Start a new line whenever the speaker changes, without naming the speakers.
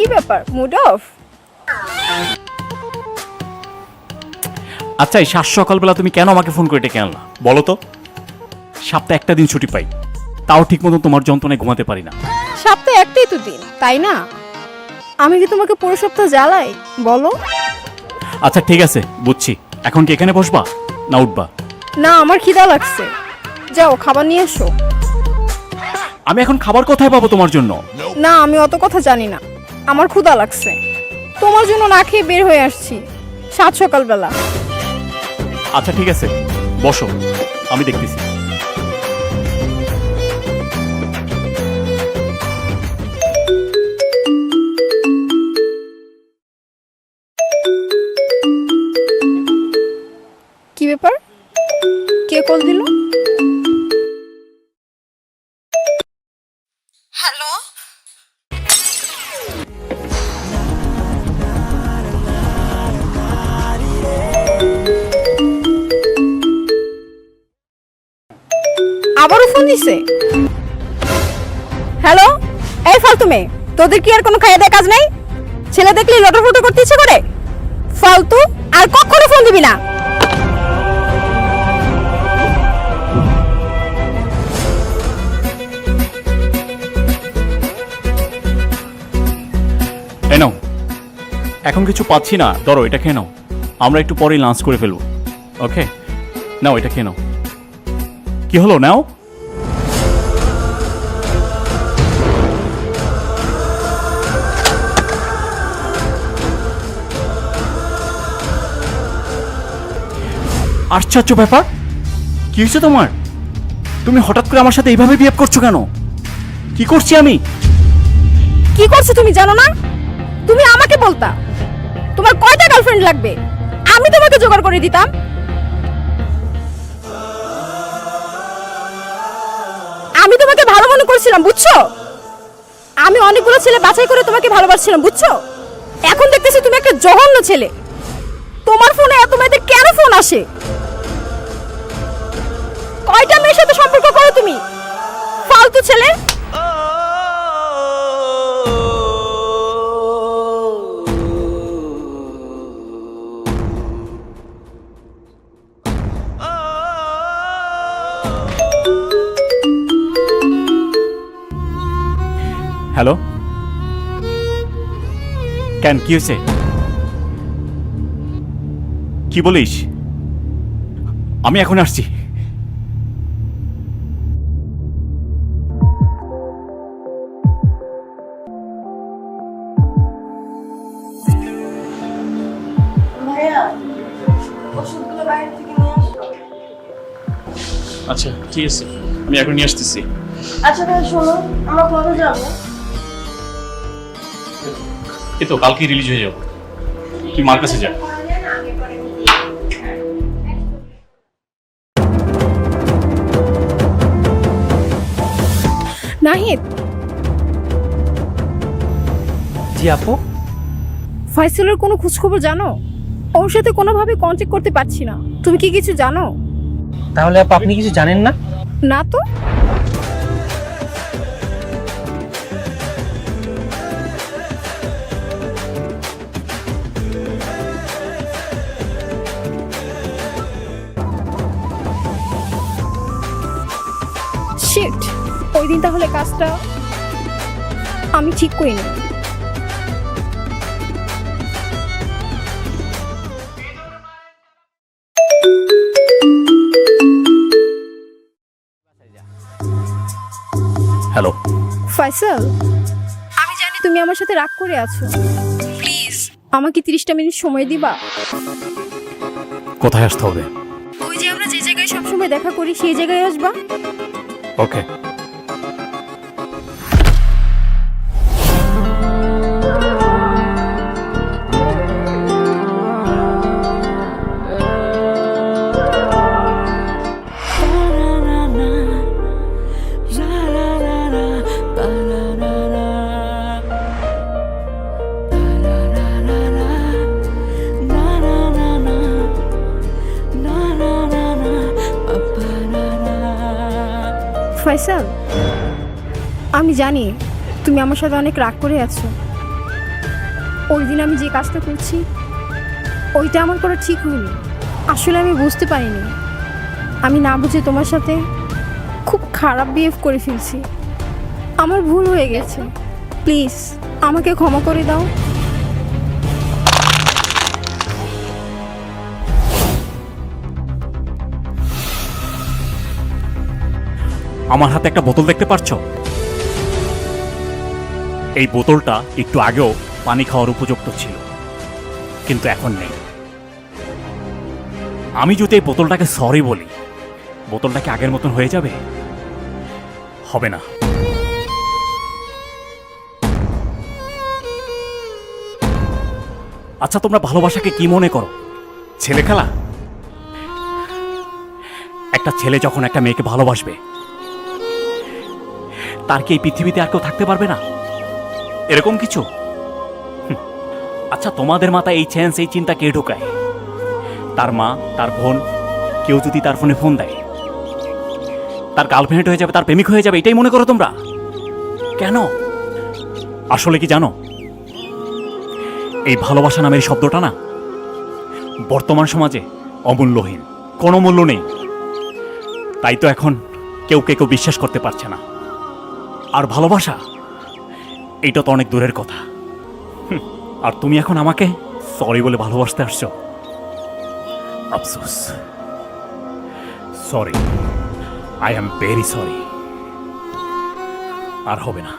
কি ব্যাপার? Mood of
আচ্ছা এই সাত সকালবেলা তুমি কেন আমাকে ফোন করে ডেকে আনলা? বলো তো। সপ্তাহে একটা দিন ছুটি পাই। তাও ঠিক মতো তোমার যন্ত্রণায় ঘুমাতে পারি না।
সপ্তাহে একটাই তো দিন তাই না? আমি কি তোমাকে পুরো সপ্তাহ জ্বালাই? বলো।
আচ্ছা ঠিক আছে বুঝছি। এখন কি এখানে বসবা? না উঠবা?
না আমার খিদা লাগছে। যাও খাবার নিয়ে এসো।
আমি এখন খাবার কোথায় পাবো তোমার জন্য?
না আমি অত কথা জানি না। আমার ক্ষুধা লাগছে। তোমার জন্য না খেয়ে বের হয়ে আসছি। সাত সকালবেলা।
আচ্ছা ঠিক আছে। বসো। আমি দেখতেছি।
কি ব্যাপার? কে কল দিল? দিছে হ্যালো? এই ফালতু মেয়ে, তোদের কি আর কোনো খাইয়ে দেয় কাজ নাই? ছেলে দেখলি লটর ফুটো করতে ইচ্ছে করে? ফালতু, আর কখনো ফোন দিবি না।
এখন কিছু পাচ্ছি না। ধরো, এটা খেয়ে নাও। আমরা একটু পরেই লাঞ্চ করে ফেলব। ওকে নাও, এটা খেয়ে নাও। কি হলো, নাও? আশ্চর্য ব্যাপার। কি হয়েছে তোমার? তুমি হঠাৎ করে আমার সাথে এইভাবে বিহেভ করছ কেন? কি করছি আমি?
কি করছ তুমি জানো না? তুমি আমাকে বলতা। তোমার কয়টা গার্লফ্রেন্ড লাগবে? আমি তোমাকে জোগাড় করে দিতাম। আমি তোমাকে ভালো মনে করছিলাম, বুঝছ? আমি অনেকগুলো ছেলে বাছাই করে তোমাকে ভালোবাসছিলাম, বুঝছ? এখন দেখতেছি তুমি একটা জঘন্য ছেলে। তোমার ফোনে এত মেয়েদের কেন ফোন আসে? কয়টা মেয়ের সাথে সম্পর্ক করো তুমি? ফালতু ছেলে।
হ্যালো কেন কি হয়েছে? কি বলিস? আমি এখন আসছি।
ওষুধগুলো বাইরে থেকে নিয়ে আসো।
আচ্ছা ঠিক আছে। আমি এখন নিয়ে আসতেছি।
আচ্ছা ভাই শোনো আমরা কবে যাব?
এই তো কালকে রিলিজ হয়ে যাব। তুই মার কাছে যা।
নাহিদ।
জি আপু?
ফাইসেলের কোনো খোঁজখবর জানো? ওর সাথে কোনোভাবে কন্ট্যাক্ট করতে পারছি না। তুমি কি কিছু জানো?
তাহলে আপু আপনি কিছু জানেন না?
না তো। শিট ওই দিন তাহলে কাজটা আমি ঠিক করিনি। ফাইসাল আমি জানি তুমি আমার সাথে রাগ করে আছো। প্লিজ। আমাকে তিরিশটা মিনিট সময় দিবা?
কোথায় আসতে হবে?
ওই যে আমরা যে জায়গায় সবসময় দেখা করি সেই জায়গায় আসবা?
ওকে।
ফাইসাল আমি জানি তুমি আমার সাথে অনেক রাগ করে আছো। ওই দিন আমি যে কাজটা করছি, ওইটা আমার করা ঠিক হয়নি। আসলে আমি বুঝতে পারিনি। আমি না বুঝে তোমার সাথে খুব খারাপ বিহেভ করে ফেলছি। আমার ভুল হয়ে গেছে। প্লিজ আমাকে ক্ষমা করে দাও।
আমার হাতে একটা বোতল দেখতে পারছ? এই বোতলটা একটু আগেও পানি খাওয়ার উপযুক্ত ছিল, কিন্তু এখন নেই। আমি যদি এই বোতলটাকে সরি বলি, বোতলটা কি আগের মতন হয়ে যাবে? হবে না। আচ্ছা তোমরা ভালোবাসাকে কি মনে করো? ছেলে খেলা একটা ছেলে যখন একটা মেয়েকে ভালোবাসবে তার কি এই পৃথিবীতে আর কেউ থাকতে পারবে না? এরকম কিছু? আচ্ছা তোমাদের মাথায় এই চ্যান্স এই চিন্তা কে ঢোকায়? তার মা, তার বোন, কেউ যদি তার ফোনে ফোন দেয়। তার গার্লফ্রেন্ড হয়ে যাবে, তার প্রেমিক হয়ে যাবে, এটাই মনে করো তোমরা? কেন? আসলে কি জানো? এই ভালোবাসা নামের শব্দটা না, বর্তমান সমাজে অমূল্যহীন। কোনো মূল্য নেই। তাই তো এখন কেউ কে কেউ বিশ্বাস করতে পারছে না। আর ভালোবাসা এটা তো অনেক দূরের কথা। আর তুমি এখন আমাকে সরি বলে ভালোবাসতে আসছো। আফসোস। Sorry I am very sorry আর হবে না।